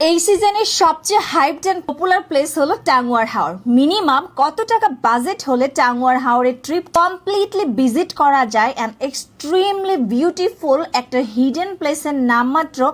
এই সিজনের সবচেয়ে হাইপড অ্যান্ড পপুলার প্লেস হলো টাঙ্গুয়ার হাওর মিনিমাম কত টাকা বাজেট হলে টাঙ্গুয়ার হাওরের ট্রিপ কমপ্লিটলি ভিজিট করা যায় অ্যান্ড এক্সট্রিমলি বিউটিফুল একটা হিডেন প্লেসের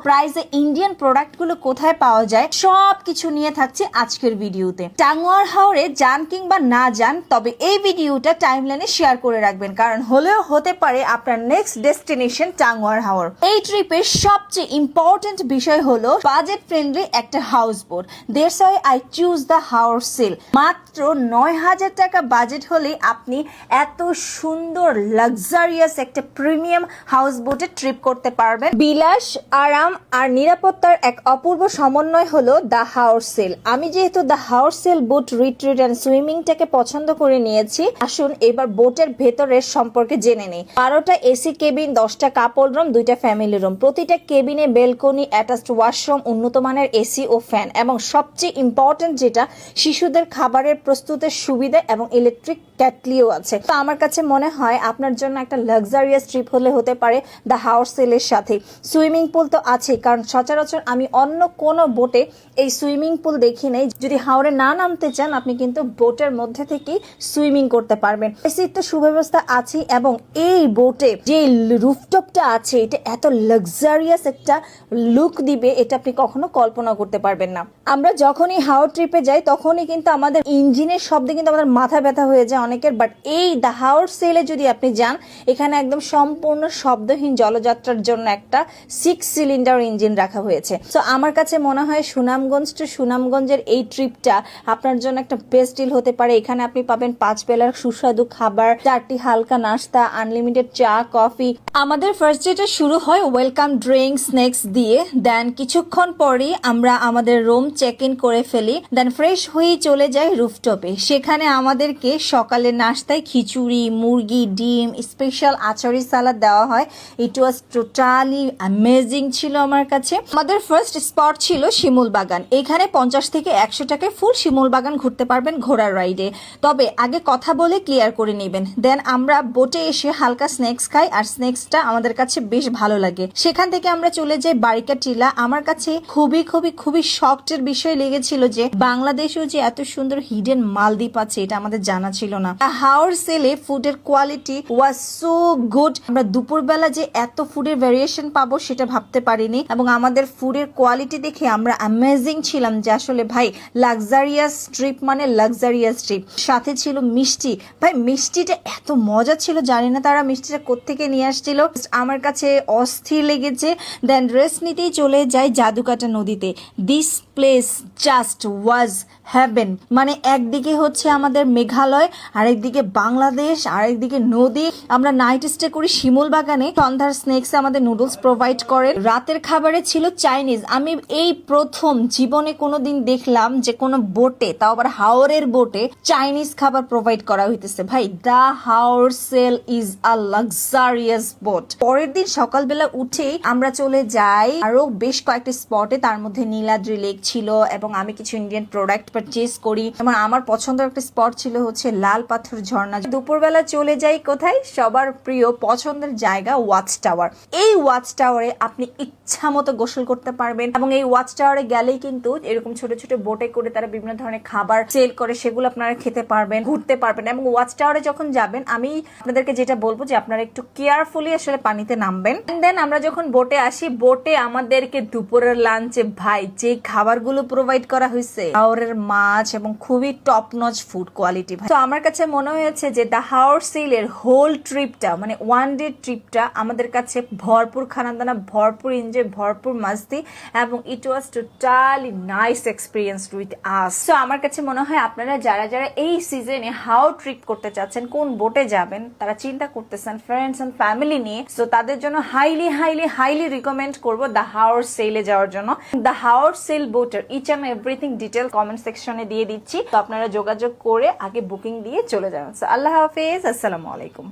প্রাইসে ইন্ডিয়ান প্রোডাক্টগুলো কোথায় পাওয়া যায় সব কিছু নিয়ে থাকছে আজকের ভিডিওতে টাঙ্গুয়ার হাওরে যান কিংবা না যান, তবে এই ভিডিওটা টাইমলাইনে শেয়ার করে রাখবেন, কারণ হলেও হতে পারে আপনার নেক্সট ডেস্টিনেশন টাঙ্গুয়ার হাওর এই ট্রিপের সবচেয়ে ইম্পর্টেন্ট বিষয় হলো বাজেট ফ্রেন্ডলি একটা house boat দেড়স why I choose the house sail মাত্র নয় হাজার টাকা বাজেট হলে আপনি এত সুন্দর লাক্সারিয়াস একটা প্রিমিয়াম হাউস বোটে ট্রিপ করতে পারবেন। বিলাস, আরাম আর নিরাপত্তার এক অপূর্ব সমন্বয় হলো দ্য হাউস সেল আমি যেহেতু the house sail boat retreat and সুইমিংটাকে পছন্দ করে নিয়েছি, আসুন এবার বোটের ভেতরের সম্পর্কে জেনে নেই। বারোটা এসি কেবিন, দশটা কাপড় রুম দুইটা ফ্যামিলি রুম প্রতিটা কেবিনে বেলকনি অ্যাটাচড ওয়াশরুম উন্নত মানের এসি ও ফ্যান এবং সবচেয়ে ইম্পর্টেন্ট যেটা, শিশুদের খাবারের প্রস্তুতের সুবিধা এবং ইলেকট্রিক ক্যাটলিও আছে। তো আমার কাছে মনে হয় আপনার জন্য একটা লাক্সারিয়াস ট্রিপ হলে হতে পারে দ্য হাউস সেলের সাথে। সুইমিং পুল তো আছেই, কারণ সচরাচর আমি অন্য কোনো বোটে এই সুইমিং পুল দেখি নাই। যদি হাওড়ে না নামতে চান, আপনি কিন্তু বোটের মধ্যে থেকেই সুইমিং করতে পারবেন। এসির তো সুব্যবস্থা আছে এবং এই বোটে যে রুফটপটা আছে, এটা এত লাক্সারিয়াস একটা লুক দিবে, এটা আপনি কখনো কল্পনা করতে পারবেন না। আমরা যখনই হাওড় ট্রিপে যাই, তখনই কিন্তু আমাদের ইঞ্জিনের শব্দে কিন্তু আমাদের মাথা ব্যথা হয়ে যায় অনেকের। বাট এই দ্য হাওড় সেলে যদি আপনি যান, এখানে একদম সম্পূর্ণ শব্দহীন জলযাত্রার জন্য একটা সিক্স সিলিন্ডার ইঞ্জিন রাখা হয়েছে। তো আমার কাছে মনে হয় সুনামগঞ্জ টু সুনামগঞ্জের এই ট্রিপটা আপনার জন্য একটা বেস্ট ডিল হতে পারে। এখানে আপনি পাবেন পাঁচ বেলার সুস্বাদু খাবার, চারটি হালকা নাস্তা আনলিমিটেড চা কফি আমাদের ফার্স্ট ডেটা শুরু হয় ওয়েলকাম ড্রিঙ্ক স্ন্যাক্স দিয়ে। দেন কিছুক্ষণ পরেই আমরা আমাদের রুম চেক ইন করে ফেলি দেন ফ্রেশ হয়েই চলে যাই রুফটপে সেখানে আমাদেরকে সকালে নাস্তায় খিচুড়ি, মুরগি, ডিম স্পেশাল আচারি সালাদ দেওয়া হয়। ইট ওয়াজ টোটালি অ্যামেজিং ছিল আমার কাছে। আমাদের ফার্স্ট স্পট ছিল শিমুল বাগান। এখানে পঞ্চাশ থেকে একশো টাকায় ফুল শিমুল বাগান ঘুরতে পারবেন ঘোড়ার রাইডে তবে আগে কথা বলে ক্লিয়ার করে নেবেন। দেন আমরা বোটে এসে হালকা স্ন্যাক্স খাই, আর স্ন্যাক্সটা আমাদের কাছে বেশ ভালো লাগে। সেখান থেকে আমরা চলে যাই বারিকা টিলা আমার কাছে খুবই খুবই খুবই শক্টের বিষয় লেগেছিল যে, বাংলাদেশেও যে এত সুন্দর হিডেন মালদ্বীপ আছে, এটা আমাদের জানা ছিল না। হাওর সেলে ফুডের কোয়ালিটি ওয়াজ সো গুড আমরা দুপুরবেলা যে এত ফুডের ভ্যারিয়েশন পাবো, সেটা ভাবতে পারিনি। এবং আমাদের ফুডের কোয়ালিটি দেখে আমরা অ্যামেজিং ছিলাম যে, আসলে ভাই লাক্সারিয়াস ট্রিপ মানে লাক্সারিয়াস ট্রিপ সাথে ছিল মিষ্টি। ভাই, মিষ্টিটা এত মজা ছিল, জানি না তারা মিষ্টিটা কোত্থেকে নিয়ে আসছিল। আমার কাছে অস্থির লেগেছে দেন রেস্ট নিতেই চলে যায় জাদুকাটা নদীতে। This place just was heaven মানে একদিকে হচ্ছে আমাদের মেঘালয়, আরেকদিকে বাংলাদেশ, আরেকদিকে নদী। আমরা নাইট স্টে করি শিমুল বাগানে। সন্ধ্যার স্ন্যাক্স আমাদের নুডলস প্রোভাইড করে। রাতের খাবারে ছিল চাইনিজ আমি এই প্রথম জীবনে কোনোদিন দেখলাম যে কোনো বোটে তাও আবার হাওরের বোটে চাইনিজ খাবার প্রোভাইড করা হইতেছে। ভাই the Haor sail is a luxurious boat পরের দিন সকালবেলা উঠেই আমরা চলে যাই। আরও বেশ কয়েকটি স্পটে তার মধ্যে নীলাদ্রি লেক ছিল এবং আমি কিছু ইন্ডিয়ান প্রোডাক্ট পারচেজ করি। এবং আমার পছন্দের একটা স্পট ছিল হচ্ছে লাল পাথর ঝর্ণা। দুপুরবেলা চলে যাই কোথায়? সবার প্রিয় পছন্দের জায়গা ওয়াচ টাওয়ার এই ওয়াচ টাওয়ারে আপনি ইচ্ছা মতো গোসল করতে পারবেন এবং এই ওয়াচ টাওয়ারে গেলেই কিন্তু এরকম ছোট ছোট বোটে করে তারা বিভিন্ন ধরনের খাবার সেল করে, সেগুলো আপনারা খেতে পারবেন, ঘুরতে পারবেন এবং ওয়াচ টাওয়ারে যখন যাবেন, আমি আপনাদেরকে যেটা বলব যে আপনারা একটু কেয়ারফুলি আসলে পানিতে নামবেন। দেন আমরা যখন বোটে আসি বোটে আমাদেরকে দুপুরের লাঞ্চে ভাই, যে খাবারগুলো প্রোভাইড করা হয়েছে হাওরের মাছ এবং খুবই টপ নচ ফুড কোয়ালিটি তো আমার কাছে মনে হয়েছে যে দ্য হাওর সিলের হোল ট্রিপটা মানে ওয়ান ডে ট্রিপটা আমাদের কাছে ভরপুর খানাদানা, ভরপুর এনজয় ভরপুর মাস্তি এবং it was totally nice experience with us তো আমার কাছে মনে হয় আপনারা যারা যারা এই সিজনে হাও ট্রিপ করতে চাচ্ছেন, কোন বোটে যাবেন, তারা চিন্তা করতেছেন ফ্রেন্ডস এন্ড ফ্যামিলি নিয়ে। সো তাদের জন্য হাইলি হাইলি হাইলি রিকমেন্ড করব দ্য হাওর সেলে যাওয়ার জন্য। দ্য হাওর সেল বোটের each and everything detail comment সেকশনে দিয়ে দিচ্ছি। তো আপনারা যোগাযোগ করে আগে বুকিং দিয়ে চলে যাবেন আল্লাহ হাফেজ, আসসালামু আলাইকুম।